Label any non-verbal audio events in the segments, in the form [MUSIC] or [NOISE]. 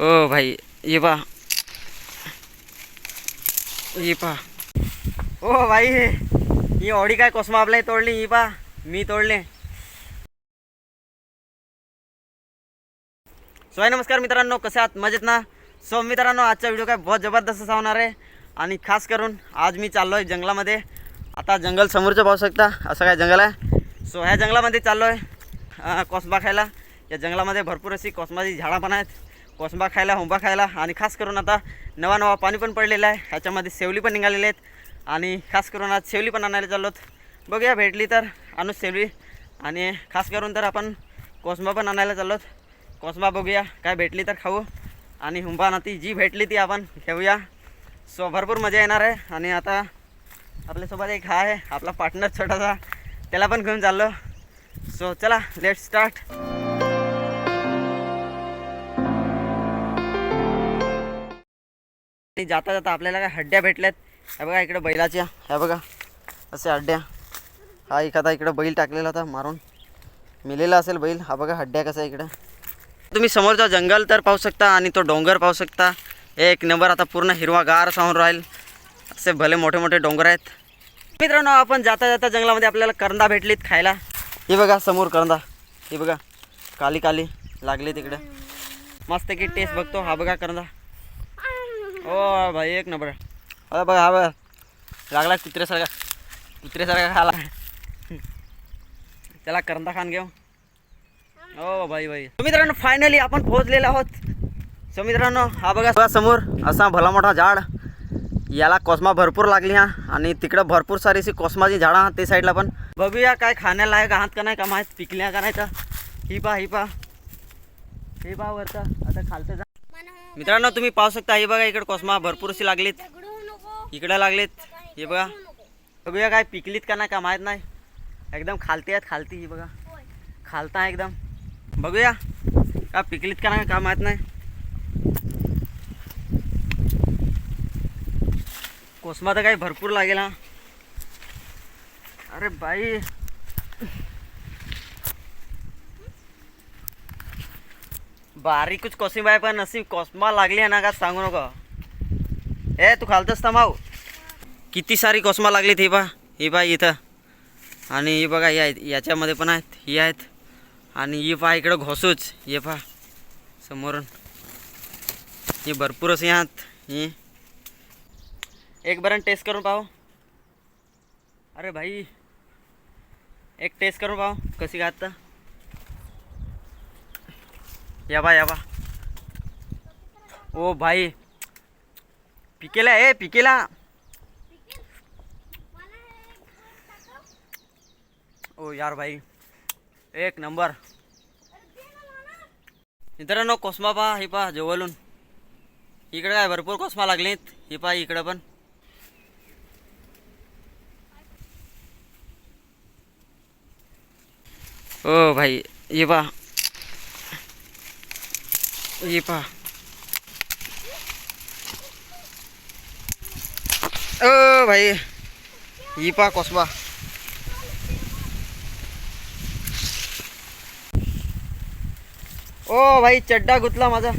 ओ भाई ये पा। ये पा। ओ भाई ही ओढी काय कोसमा आपल्या तोडली ही पा। मी तोडले. सो आहे नमस्कार मित्रांनो कसे आहात? मजेत ना? सो मित्रांनो आजचा व्हिडिओ काय बहुत जबरदस्त असा होणार आहे. आणि खास करून आज मी चाललो आहे जंगलामध्ये. आता जंगल समोरचं पाहू शकता असं काय जंगल आहे. सो ह्या जंगलामध्ये चाललो आहे कोसबा खायला. या जंगलामध्ये भरपूर अशी कोसमाची झाडं पण आहेत. कोसंबा खायला होंबा खायला आणि खास करून आता नवा नवा पाणी पण पडलेलं आहे. ह्याच्यामध्ये सेवली पण निघालेले आहेत. आणि खास करून आज सेवली पण आणायला चाललोत. बघूया भेटली तर आणू सेवली. आणि खास करून तर आपण कोसंबा पण आणायला चाललोत. कोसंबा बघूया काय भेटली तर खाऊ. आणि हुंबा ना ती जी भेटली ती आपण घेऊया. सो भरपूर मजा येणार आहे. आणि आता आपल्यासोबत एक हा आहे आपला पार्टनर छोटासा. त्याला पण घेऊन चाललो. सो चला लेट स्टार्ट जाता जाता आपल्याला काय हड्ड्या भेटल्यात. ह्या बघा इकडे बैलाच्या ह्या बघा. असे हड्ड्या. हा एखादा इकडं बैल टाकलेला होता मारून. मिलेला असेल बैल. हा बघा हड्ड्या कसा इकडं. तुम्ही समोरचा जंगल तर पाहू शकता आणि तो डोंगर पाहू शकता. एक नंबर आता पूर्ण हिरवागार सावून राहील. असे भले मोठे मोठे डोंगर आहेत. मित्रांनो आपण जाता जाता जंगलामध्ये आपल्याला करंदा भेटलीत खायला. हे बघा समोर करंदा. हे बघा. काली काली लागली तिकडं. मस्त की टेस्ट बघतो. हा बघा करंदा. ओ भाई एक नंबर. अरे बघा हा बघा. लागला कुत्र्यासारखा. कुत्र्यासारखा खाला. [LAUGHS] त्याला करंदा खान घेऊ. ओ भाई भाई. मित्रांनो फायनली आपण पोहोचलेलो आहोत. सो मित्रांनो हा बघा समोर. असा भला मोठा झाड. याला कोसमा भरपूर लागली हा. आणि तिकडं भरपूर सारी अशी कोसमाची झाडं आहात ते साईडला पण. बघूया काय खाण्याला लायक आहात का नाही का माहीत पिकल्या का नाही का ही पा ही पा हे पा वरचा. आता खालचं जा मित्रांनो तुम्ही पाहू शकता हे बघा इकडे कोसमा भरपूर अशी लागलीत. इकडे लागलेत हे बघा. बघूया काय पिकलीत का नाही का माहीत नाही. एकदम खालती आहेत खालती ही बघा. खालता आहे एकदम. बघूया का पिकलीत का नाही का माहीत नाही. कोसमा तर काही भरपूर लागेल हा. अरे बाई. बारीकच कोसिंबा आहे पण अशी कोसमा लागली आहे ना का सांगू नको. ए तू खालतस थांबाव किती सारी कोसमा लागली ही बा ही बा इथं. आणि ही बघा या याच्यामध्ये पण आहेत ही आहेत. आणि ही पहा इकडं घोसूच हे पहा समोरून. ही भरपूर अशी आहात ही. एक बरं टेस्ट करून पाहू. अरे भाई एक टेस्ट करून पाहू कशी घात या बा या बा. ओ भाई. पिकेला ए पिकेला. ओ यार भाई. एक नंबर. मित्रांनो कोस्मा पहा हे पहा जवळून. इकडे काय भरपूर कोस्मा लागलीत. हे पहा इकडं पण. ओ भाई ये पहा ये पहा. ओ भाई. ही पहा कोसबा. ओ भाई चड्डा गुतला माझा.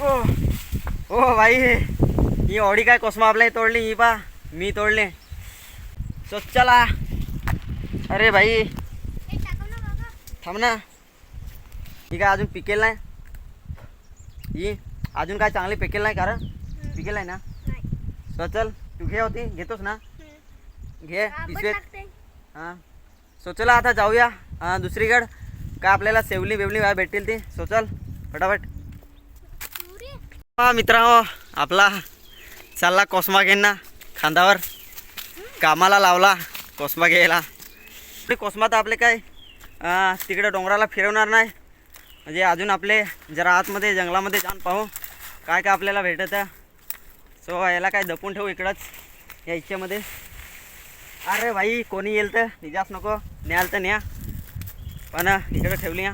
ओ ओ भाई ही. ऑडी काय कोसमा आपल्या तोडली? ही पा मी तोडले. सो चला. अरे भाई. थांब ना. ही काय अजून पिकेल नाही. ही अजून काय चांगली पिकेल नाही कारण? पिकेल आहे ना? सो चल तू घे होती घेतोस ना? घे पिशवेत हां. सो चला आता जाऊया. हां दुसरीकडं. काय आपल्याला सेवली बेवली भेटतील ती. सो चल फटाफट. हा मित्र आपला चालला कोसमा घेईन खांदावर. कामाला लावला कोसमा घ्यायला. ते कोसमा तर आपले काय तिकडे डोंगराला फिरवणार नाही. म्हणजे अजून आपले जरा आतमध्ये जंगलामध्ये जाऊन पाहू. काय काय आपल्याला भेटत. आहे सो याला काय जपून ठेवू इकडंच या इच्छेमध्ये. अरे भाई कोणी येईल तर? निजास नको. न्याल तर न्या. पण इकडं ठेवली या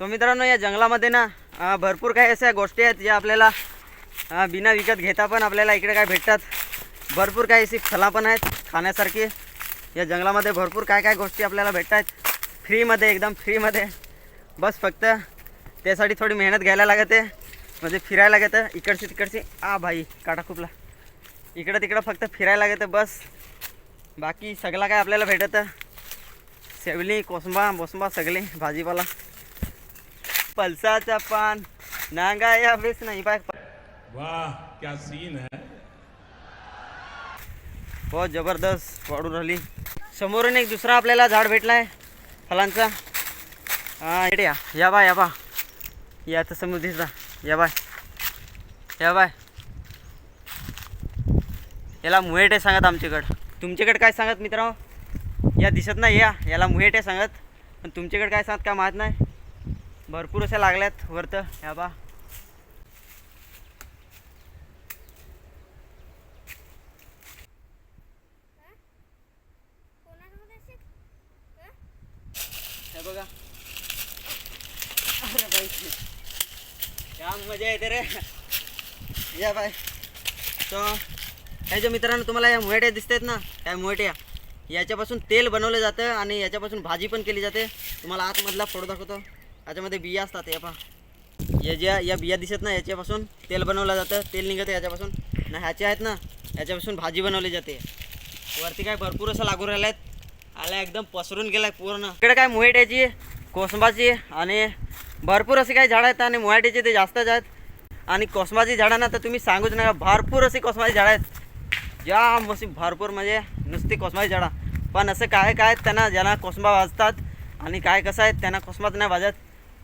सो मित्रांनो या जंगलामध्ये ना भरपूर काही अशा गोष्टी आहेत ज्या आपल्याला बिना विकत घेता पण आपल्याला इकडे काय भेटतात. भरपूर काही अशी फळं पण आहेत खाण्यासारखी. या जंगलामध्ये भरपूर काय काय गोष्टी आपल्याला भेटत आहेत फ्रीमध्ये एकदम फ्रीमध्ये. बस फक्त त्यासाठी थोडी मेहनत घ्यायला लागते. म्हणजे फिरायला लागतं. इकडची तिकडची. आ भाई काटा खूपला. इकडं तिकडं फक्त फिरायला लागतं बस. बाकी सगळा काय आपल्याला भेटतं. सेवली कोसंबा बोसंबा सगळी भाजीपाला. पलसाचा पान. नांगा या बेस नाही. पाय वाह क्या सीन है. बहुत जबरदस्त वाढून राहिली. समोरून एक दुसरा आपल्याला झाड भेटला आहे फलांचा. हां इकडे या. या बाय या बा या तर समोर दिसला या बाय. या बाय. याला मुहेट आहे सांगत आमच्याकडं. तुमच्याकडे काय सांगत मित्रांनो? या दिसत नाही या. याला मुहेट आहे सांगत. पण तुमच्याकडे काय सांगत काय माहीत नाही. भरपूर अशा लागल्यात वरतं. या बा हे बघा छान मजा येते रे. या बाय. तो ह्याच्या मित्रांनो तुम्हाला या मोहट्या दिसत ना काय मोहट्या याच्यापासून तेल बनवलं जातं आणि याच्यापासून भाजी पण केली जाते. तुम्हाला आतमधला फोड दाखवतो. याच्यामध्ये बिया असतात या पहा. या ज्या या बिया दिसत ना याच्यापासून तेल बनवलं जातं. तेल निघतं याच्यापासून. ना ह्याचे आहेत ना याच्यापासून भाजी बनवली जाते. वरती काय भरपूर असं लागू राहिलं आहेत आला एकदम पसरून गेलाय पूर्ण. इकडे काय मुहेट्याची कोसंबाची आणि भरपूर असे काही झाडं आहेत आणि मोहाटीचे ते जास्तच आहेत. आणि कोसंबाची झाडं ना तर तुम्ही सांगूच नका भरपूर अशी कोसंबाची झाडं आहेत. या अशी भरपूर म्हणजे नुसती कोसंबाची झाडं. पण असं काय काय आहेत त्यांना ज्यांना कोसंबा वाजतात आणि काय कसं आहेत त्यांना कोसमाच नाही वाजत.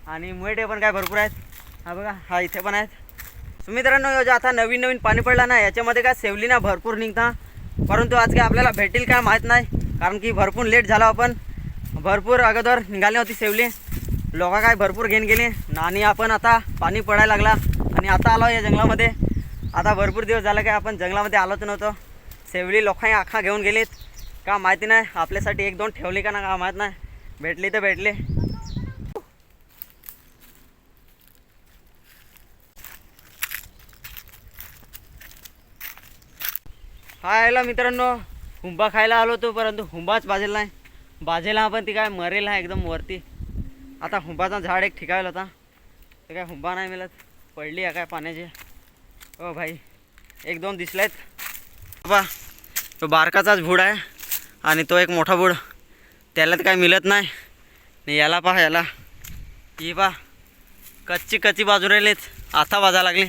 आणि मुहेटे पण काय भरपूर आहेत. हा बघा हा इथे पण आहेत. सुमित्रांनो मित्रांनो आता नवीन नवीन पाणी पडला ना याच्यामध्ये काय सेवली ना भरपूर निघता. परंतु आज काय आपल्याला भेटेल काय माहीत नाही कारण की भरपूर लेट झाला आपण. भरपूर अगोदर निघाली होती सेवली. लोक काय भरपूर घेऊन गेले आणि आपण आता पाणी पडायला लागला. आणि आता आलो या जंगलामध्ये. आता भरपूर दिवस झाला काय आपण जंगलामध्ये आलोच नव्हतो. सेवली लोकांनी आखा घेऊन गेलीत. का माहिती नाही आपल्यासाठी एक दोन ठेवली का ना का माहीत नाही. भेटली तर भेटले. हा यायला मित्रांनो हुंबा खायला आलो होतो परंतु हुंबाच बाजेला नाही. भाजेला पण ती काय मरेल आहे एकदम वरती. आता हुंबाचा झाड एक ठिकायला होता. ते काय हुंबा नाही मिळत. पडली आहे काय पाण्याची. हो भाई एक दोन दिसलेत. बाबा तो बारकाचाच भूड आहे आणि तो एक मोठा भूड. त्याला तर काय मिळत नाही. आणि याला पहा याला. ही पहा कच्ची कच्ची बाजू राहिलेत. आता वाजा लागली.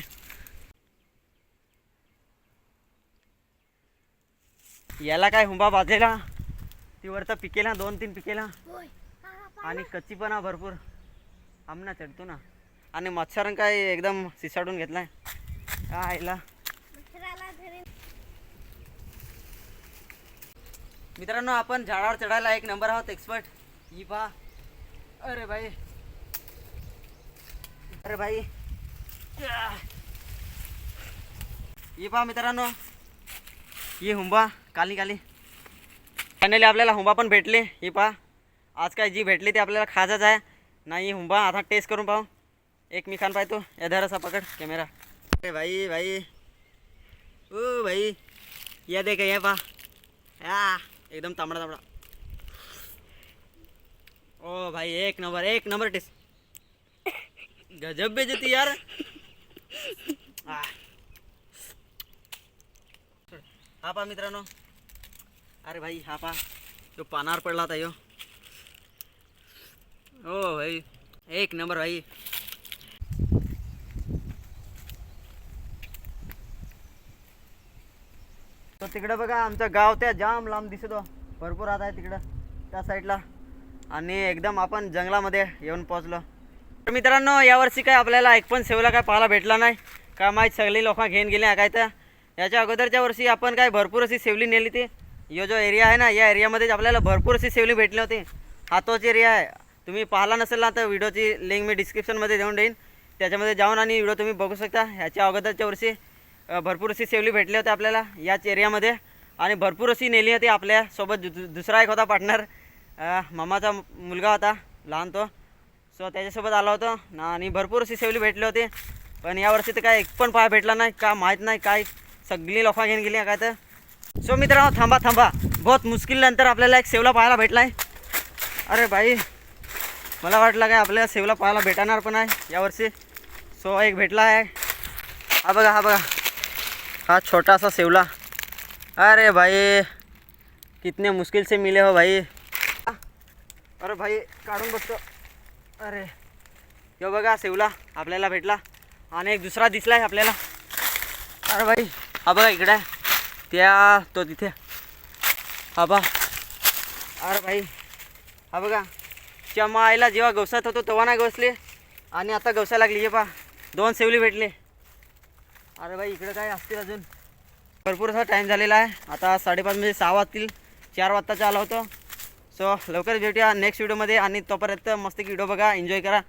याला काय हुंबा बाजेला ती वरचा पिकेला दोन तीन पिकेला आणि कच्ची पण हा भरपूर. आमना चढतो ना. आणि मच्छरन काय एकदम सिसाडून घेतलाय. आईला. मित्रांनो आपण झाडावर चढायला एक नंबर आहोत एक्सपर्ट ही पहा. अरे भाई अरे भाई ही पहा मित्रांनो. ही हुंबा. काली काली. फायनली आपल्याला हुंबा पण भेटले. ही पहा. आज काय जी भेटली ती आपल्याला खाजच आहे. नाही हुंबा आता टेस्ट करून पाहू. एक मी खान पाहतो. या धर पकड कॅमेरा अरे भाई भाई. ओ भाई. या दे का या पा. या. एकदम तांबडा तांबडा. ओ भाई एक नंबर एक नंबर टेस्ट गजब बेजती यार. हा पा मित्रांनो. अरे भाई हा पहा तो पानावर पडला होता यो. हो भाई. एक नंबर भाई. तर तिकडं बघा आमचं गाव त्या जाम लांब दिसतो. भरपूर आता आहे तिकडं त्या साईडला आणि एकदम आपण जंगलामध्ये येऊन पोहोचलो. तर मित्रांनो यावर्षी काय आपल्याला एक पण सेवला काय पाहायला भेटला नाही. का माहीत सगळी लोक घेऊन गेले काय तर. याच्या अगोदरच्या वर्षी आपण काय भरपूर अशी सेवली नेली ती यो जो एरिया आहे ना या एरियामध्येच आपल्याला भरपूर अशी सेवली भेटली होती. हातोच एरिया आहे. तुम्ही पाहिला नसेल ना तर व्हिडिओची लिंक मी डिस्क्रिप्शनमध्ये देऊन देईन. त्याच्यामध्ये जाऊन आणि व्हिडिओ तुम्ही बघू शकता. ह्याच्या अगोदरच्या वर्षी भरपूर अशी सेवली भेटली होती आपल्याला याच एरियामध्ये आणि भरपूर अशी नेली होती आपल्यासोबत दु दुसरा एक होता पार्टनर मामाचा मुलगा होता लहान तो. सो त्याच्यासोबत आला होतो. ना आणि भरपूर अशी सेवली भेटली होती. पण यावर्षी तर काय एक पण पाय भेटला नाही. का माहीत नाही काय सगळी लोकं घेऊन गेली काय तर. सो मित्रांनो थांबा थांबा. बहुत मुश्किल नंतर आपल्याला एक सेवला पाहायला भेटला आहे अरे भाई मला वाटलं काय आपल्याला सेवला पाहायला भेटणार पण आहे यावर्षी सो एक भेटला आहे. हा बघा हा बघा. हा छोटासा सेवला. अरे भाई कितने मुश्किल से मिले हो भाई. अरे भाई काढून बसतो. अरे यो बघा सेवला आपल्याला भेटला. आणि एक दुसरा दिसला आहे आपल्याला. अरे भाई हा बघा इकडे आहे. त्या तो तिथे. हा बा अरे भाई हा बघा. चमायला जेव्हा गवसत होतो तेव्हा नाही गवसले. आणि आता गवसा लागली हे पा दोन सेवली भेटले. अरे भाई इकडे काय असतील अजून? भरपूर असा टाईम झालेला आहे. आता साडेपाच म्हणजे सहा वाजतील चार वाजताचा आला होतो. सो लवकरच भेटूया नेक्स्ट व्हिडिओमध्ये आणि तोपर्यंत मस्त व्हिडिओ बघा एन्जॉय करा.